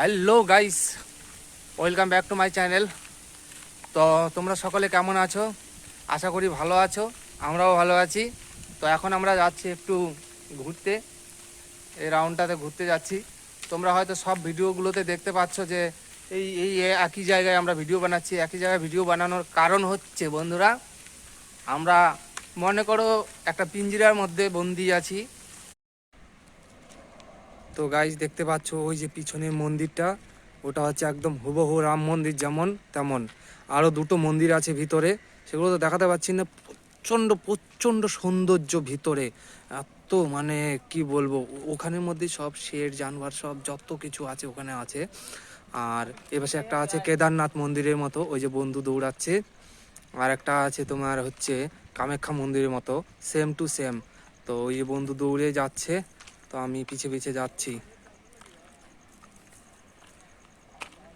Hello guys welcome back to my channel তো তোমরা সকলে কেমন আছো? আশা করি ভালো আছো, আমরাও ভালো আছি। তো এখন আমরা যাচ্ছি একটু ঘুরতে, এই রাউন্ডটাতে ঘুরতে যাচ্ছি। তোমরা হয়তো সব ভিডিওগুলোতে দেখতে পাচ্ছ যে এই এই একই জায়গায় আমরা ভিডিও বানাচ্ছি। একই জায়গায় ভিডিও বানানোর কারণ হচ্ছে, বন্ধুরা, আমরা মনে করো একটা পিঞ্জিরার মধ্যে বন্দি আছি। তো গাইজ দেখতে পাচ্ছ ওই যে পিছনের মন্দিরটা? ওটা হচ্ছে একদম হুবহু রাম মন্দির যেমন তেমন। আরও দুটো মন্দির আছে ভিতরে। সেগুলো তো দেখাতে পাচ্ছি না। প্রচণ্ড প্রচণ্ড সৌন্দর্য ভিতরে। এত মানে কি বলব, ওখানের মধ্যে সব শের, জানোয়ার, সব যত কিছু আছে ওখানে আছে। আর এপাশে একটা আছে কেদারনাথ মন্দিরের মতো, ওই যে বন্ধু দৌড়াচ্ছে। আর একটা আছে তোমার হচ্ছে কামাখ্যা মন্দিরের মতো সেম টু সেম তো ওই যে বন্ধু দৌড়ে যাচ্ছে। তো আমি পিছে পিছে যাচ্ছি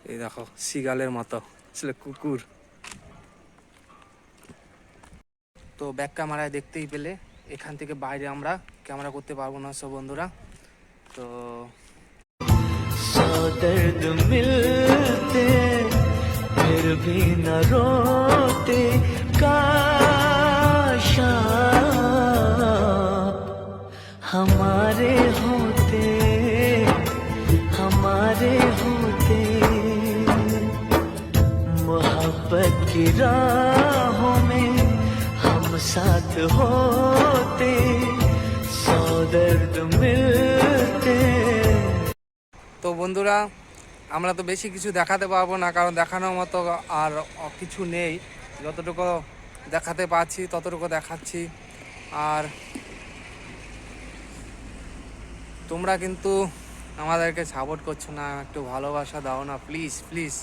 এই দেখো সিগালের মতো আসলে কুকুর তো ব্যাক ক্যামেরায় দেখতেই পেলে এখান থেকে বাইরে আমরা ক্যামেরা করতে পারবো না সব বন্ধুরা তো सौ दर्द मिलते फिर भी न रोते हमारे होते हमारे होते मोहब्बत की राहों में हम साथ होते सौ दर्द मिलते তো বন্ধুরা আমরা তো বেশি কিছু দেখাতে পারবো না কারণ দেখানোর মতো আর কিছু নেই যতটুকু দেখাতে পারছি ততটুকু দেখাচ্ছি আর তোমরা কিন্তু আমাদেরকে সাপোর্ট করছ না, একটু ভালোবাসা দাও না প্লিজ প্লিজ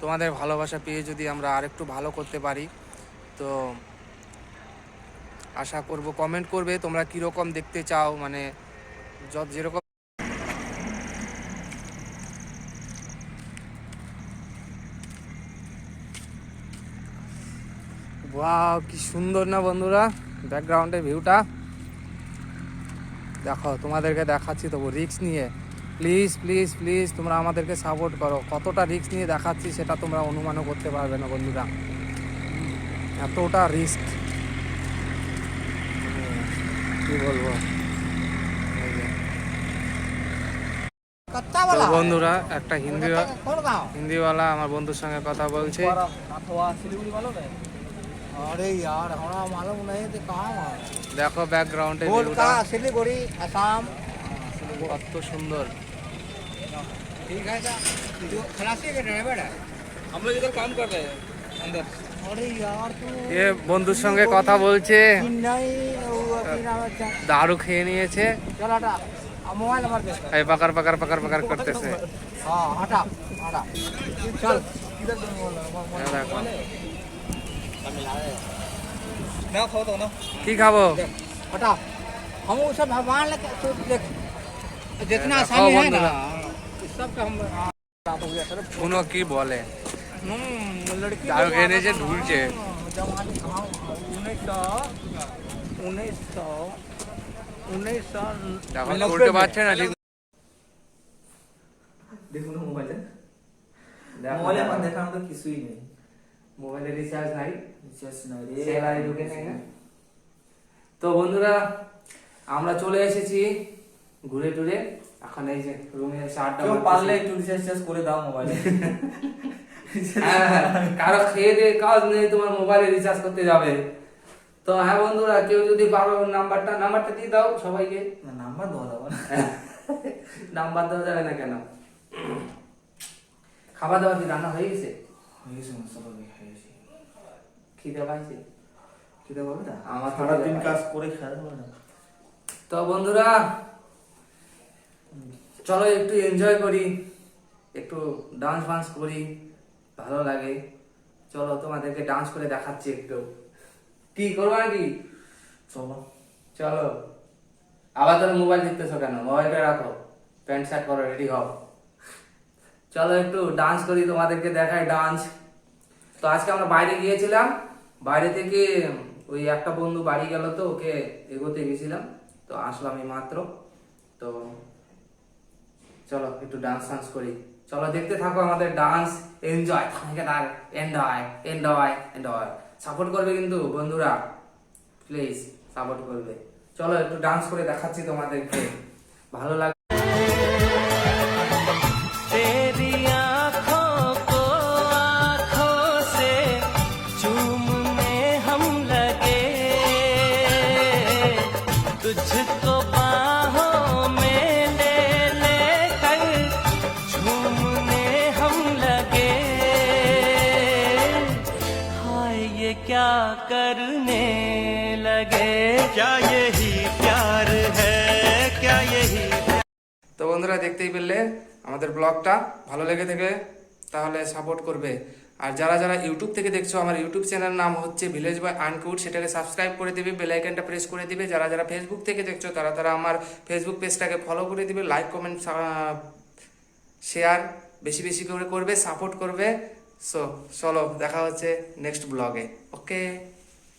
তোমাদের ভালোবাসা পেয়ে যদি আমরা আরেকটু ভালো করতে পারি, তো আশা করব কমেন্ট করবে, তোমরা কীরকম দেখতে চাও মানে যত যেরকম ওয়াও কি সুন্দর না বন্ধুরা ব্যাকগ্রাউন্ডের ভিউটা দেখো তোমাদেরকে দেখাচ্ছি তবু রিক্স নিয়ে। প্লিজ প্লিজ প্লিজ তোমরা আমাদেরকে সাপোর্ট করো। কতটা রিস্ক নিয়ে দেখাচ্ছি সেটা তোমরা অনুমানও করতে পারবে না বন্ধুরা। এতটা রিস্ক কি বলব? বন্ধুরা একটা হিন্দি হিন্দিওয়ালা আমার বন্ধুর সঙ্গে কথা বলছে। अरे यार हमारा मालूम नहीं तो कहाँ वहाँ দেখো ব্যাকগ্রাউন্ডে कोलका सिलीगुड़ी असम কত সুন্দর ठीक है क्या जो खलासी के ड्राइवर है हम लोग इधर काम कर रहे हैं अंदर अरे यार तू এ বন্ধুর সঙ্গে কথা বলছে नहीं वो की नाम है क्या? দারু খেয়ে নিয়েছে चल हटा अब मोबाइल नंबर दे এই পাকার পাকার পাকার পাকার করতেছে हाँ हटा हटा चल এ দেখো। ना खाओ तो ना কি খাবো हटा हम वो सब भगवान लगे तो देख जितना देखो आसानी है ना बंधुरा। इस सब का हम हाँ, हो गया सर কোনো কি বলে हम्म, लड़की दारू लोग खेने से आना- ढूंढ के। जवानी हाँ, उन्नीस सौ उन्नीस सौ उन्नीस सौ দেখো नब्बे করতে में। পারছে না ঠিক দেখুন মোবাইলে দেখো, মোবাইলে দেখো। আমার দেখার মতো কিছুই নেই মোবাইলে রিচার্জ নাই। রিচার্জ নাই ঢুকে নেই না? তো বন্ধুরা আমরা চলে এসেছি ঘুরে টুরে। এখন এই যে রুমে এসে আড্ডা কেউ পারলে একটু রিচার্জ টিচার্জ করে দাও মোবাইলে। হ্যাঁ, হ্যাঁ, কারও খেয়ে দিয়ে কাজ নেই তোমার মোবাইলে রিচার্জ করতে যাবে। তো হ্যাঁ বন্ধুরা কেউ যদি পারো নাম্বারটা নাম্বারটা দিয়ে দাও সবাইকে। নাম্বার দেওয়া যাবে না। নাম্বার দেওয়া যাবে না কেন? খাবার দাবার কি রান্না হয়ে গেছে? পাবে খিদে পাইছে খেতে পারবে না আমার কাজ করে খেতে পারবে না তো বন্ধুরা চলো একটু এনজয় করি একটু ডান্স ফান্স করি ভালো লাগে চলো তোমাদেরকে ডান্স করে দেখাচ্ছি একটু কি করব নাকি চলো চলো আবার তুমি মোবাইল দেখতেছো কেন মোবাইলটা রাখো প্যান্ট শার্ট করো রেডি হও চলো একটু ডান্স করি, তোমাদেরকে দেখাই ডান্স তো আজকে আমরা বাইরে গিয়েছিলাম, বাইরে থেকে ওই একটা বন্ধু বাড়ি গেল তো, ওকে এগোতে গেছিলাম। তো আসলাম এই মাত্র। তো চলো একটু ডান্স ফান্স করি। চলো দেখতে থাকো আমাদের dance enjoy enjoy enjoy enjoy support করবে কিন্তু বন্ধুরা প্লিজ সাপোর্ট করবে। চলো একটু ডান্স করে দেখাচ্ছি তোমাদেরকে। ভালো লাগে क्या करने लगे क्या यही प्यार है क्या यही তো বন্ধুরা দেখতেই পেলে আমাদের ব্লগটা ভালো লেগে থেকে তাহলে সাপোর্ট করবে আর যারা যারা ইউটিউব থেকে দেখছো আমার ইউটিউব চ্যানেল নাম হচ্ছে ভিলেজ বয় আনকুট সেটাকে সাবস্ক্রাইব করে দিবে বেল আইকনটা প্রেস করে দিবে যারা যারা ফেসবুক থেকে দেখছো তারা তারা আমার ফেসবুক পেজটাকে ফলো করে দিবে লাইক কমেন্ট শেয়ার বেশি বেশি করে করবে সাপোর্ট করবে সো চলো দেখা হচ্ছে নেক্সট ব্লগে ওকে